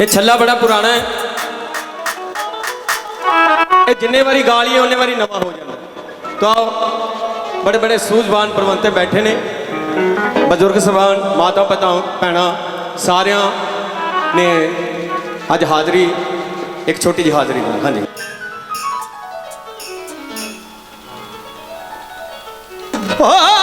ਇਹ ਛੱਲਾ ਬੜਾ ਪੁਰਾਣਾ ਹੈ। ਇਹ ਜਿੰਨੇ ਵਾਰੀ ਗਾ ਲਈਏ ਉਹਨੇ ਵਾਰੀ ਨਵਾਂ ਹੋ ਜਾਂਦਾ। ਤਾਂ ਬੜੇ ਬੜੇ ਸੂਝਵਾਨ ਪ੍ਰਬੰਧਕ ਬੈਠੇ ਨੇ। ਬਜ਼ੁਰਗ ਸਭਾਨ ਮਾਤਾ ਪਿਤਾ, ਭੈਣਾਂ, ਸਾਰਿਆਂ ਨੇ ਅੱਜ ਹਾਜ਼ਰੀ, ਇੱਕ ਛੋਟੀ ਜਿਹੀ ਹਾਜ਼ਰੀ ਹਾਂਜੀ। ਇਹ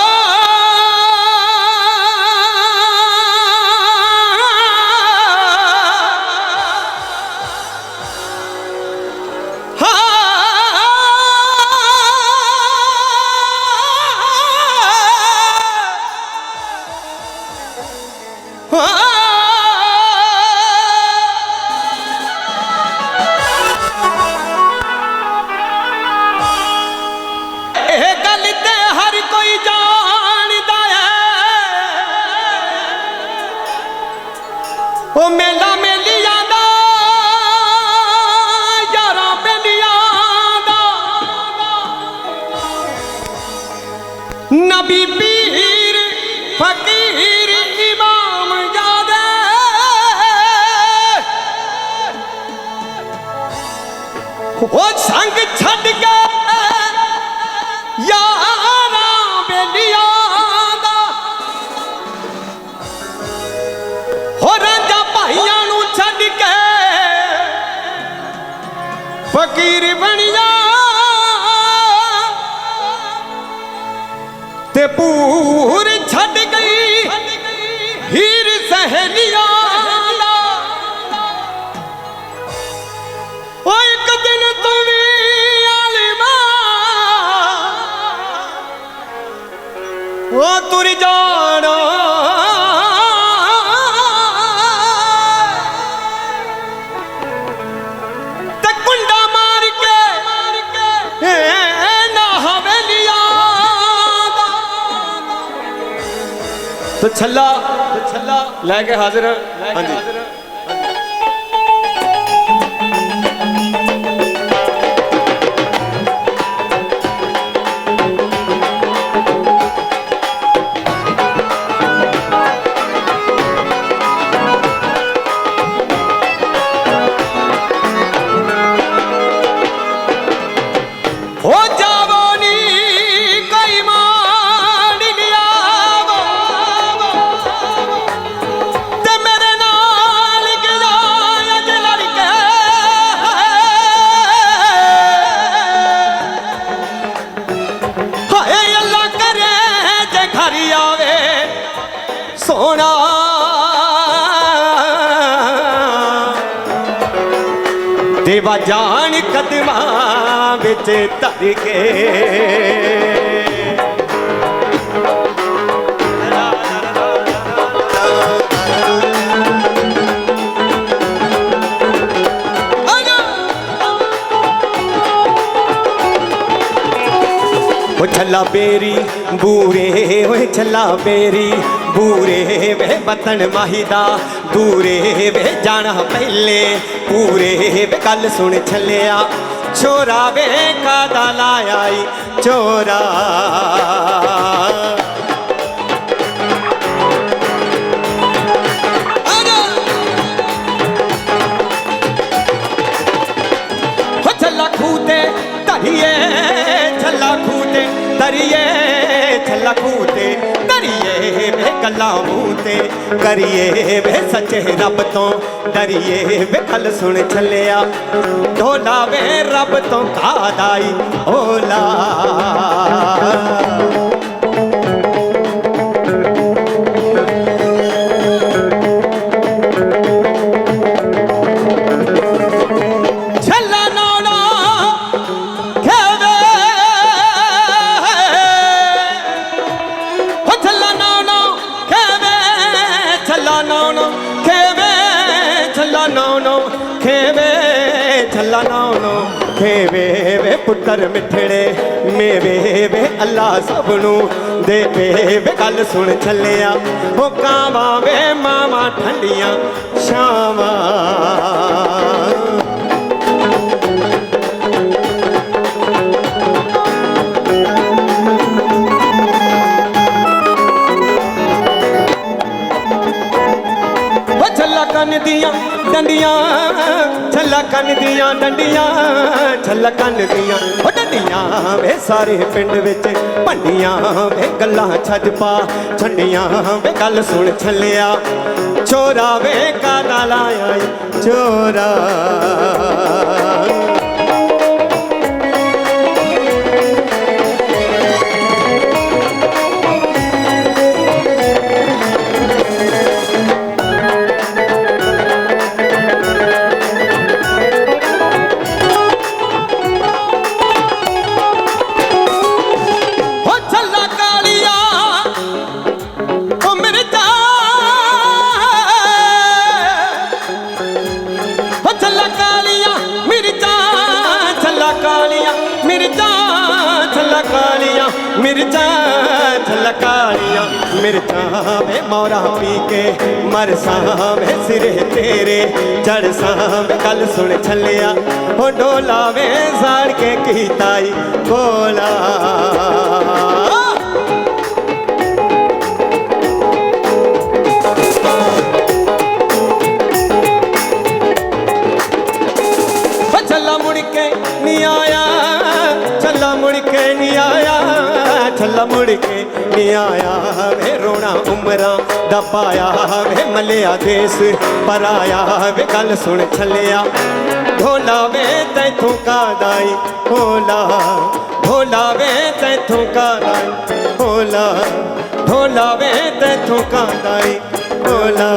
ਉਹ ਸੰਗ ਛੱਡ ਕੇ ਯਾਰਾਂ ਬੇਲੀਆਂ ਦਾ। ਹੋ ਰਾਂਝਾ ਭਾਈਆਂ ਨੂੰ ਛੱਡ ਕੇ ਫਕੀਰ ਬਣਿਆ ਤੇ ਪੂਰੇ ਓ ਤੁਰ ਜਾਣਾ। ਤੇ ਕੁੰਡਾ ਮਾਰ ਕੇ ਨਾ ਹਵੇਲੀਆਂ ਦਾ। ਛੱਲਾ ਲੈ ਕੇ ਹਾਜ਼ਰ। ਹਾਂਜੀ। ਦੇਵਾ ਜਾਣ ਕਦਮਾਂ ਵਿੱਚ ਧਰ ਕੇ ਉਹ ਛੱਲਾ ਬੇਰੀ ਬੂਰੇ ਓਏ ਛੱਲਾ ਬੇਰੀ ਬੂਰੇ ਵੇ ਬਤਨ ਮਾਹੀ ਦਾ ਦੂਰੇ ਵੇ ਜਾਣਾ ਪਹਿਲੇ। ਪੂਰੇ ਵੇ ਗੱਲ ਸੁਣ ਛੱਲਿਆ। ਛੋਰਾ ਵੇ ਕਾਦਾ ਲਾਇਆ ਈ ਚੋਰਾ ਹੋ ਛੱਲਾ ਖੂਤੇ ਧਰੀਏ, ਛੱਲਾ ਖੂਤੇ ਧਰੀਏ। ਛੱਲਾ ਖੂਤੇ ਧਰੀਏ ਵੇ ਗੱਲਾਂ ਮੂੰਹ ਤੇ ਕਰੀਏ ਵੇ ਸੱਚੇ ਰੱਬ ਤੋਂ, ਡਰੀਏ ਵੇ ਗੱਲ ਸੁਣ ਛੱਲਿਆ। ਢੋਲਾ ਵੇ ਰੱਬ ਤੋਂ ਕਾਦਾਈ ਓਲਾ ਛੱਲਾ ਨੌਣਾ ਖੇਵੇ ਵੇ ਪੁੱਤਰ ਮਿੱਠੜੇ, ਮੇਵੇ ਵੇ ਅੱਲਾ ਸਭ ਨੂੰ ਦੇਵੇ ਵੇ। ਗੱਲ ਸੁਣ ਛੱਲਿਆ ਹੋ ਕਾਵਾਂ ਵੇ ਮਾਵਾਂ ਠੰਡੀਆਂ ਸ਼ਾਮਾਂ ਛੱਲਾ ਦੀਆਂ ਡੰਡੀਆਂ, ਛੱਲਾ ਕੰਨ ਦੀਆਂ ਡੰਡੀਆਂ, ਛੱਲਾ ਕੰਨ ਦੀਆਂ ਉਹ ਡੰਡੀਆਂ ਵੇ ਸਾਰੇ ਪਿੰਡ ਵਿੱਚ ਭੰਡੀਆਂ ਵੇ ਗੱਲਾਂ ਛੱਜ ਪਾ, ਛੰਡੀਆਂ ਵੇ ਗੱਲ ਸੁਣ ਛੱਲਿਆ। ਚੋਰਾ ਵੇ ਕਾਦਾ ਲਾਇਆ ਚੋਰਾ ਮਿਰਚਾਂ ਮਿਰਜਾ ਮਿਰਚਾਂ ਵੇ ਮੋਰਾ ਪੀ ਕੇ ਮਰਸਾਂ ਵੇ ਸਿਰੇ ਤੇਰੇ ਚੜਸਾਂ ਵੇ ਗੱਲ ਸੁਣ ਛੱਲਿਆ ਹੋ ਡੋਲਾ ਵੇ ਸਾੜ ਕੇ ਕੀਤਾ ਈ ਛੱਲਾ ਮੁੜ ਕੇ ਨਹੀਂ ਆਇਆ ਵੇ, ਰੋਣਾ ਉਮਰਾਂ ਦਾ ਪਾਇਆ ਵੇ, ਮਲਿਆ ਦੇਸ ਪਰ ਆਇਆ ਵੇ, ਗੱਲ ਸੁਣ ਛੱਲਿਆ। ਢੋਲਾ ਵੇ, ਤੈਥੋਂ ਕਾਦਾਈ ਢੋਲਾ ਢੋਲਾ ਵੇ, ਤੈਥੋਂ ਕਾਦਾਈ ਢੋਲਾ ਢੋਲਾ ਵੇ, ਤੈਥੋਂ ਕਾਦਾਈ ਢੋਲਾ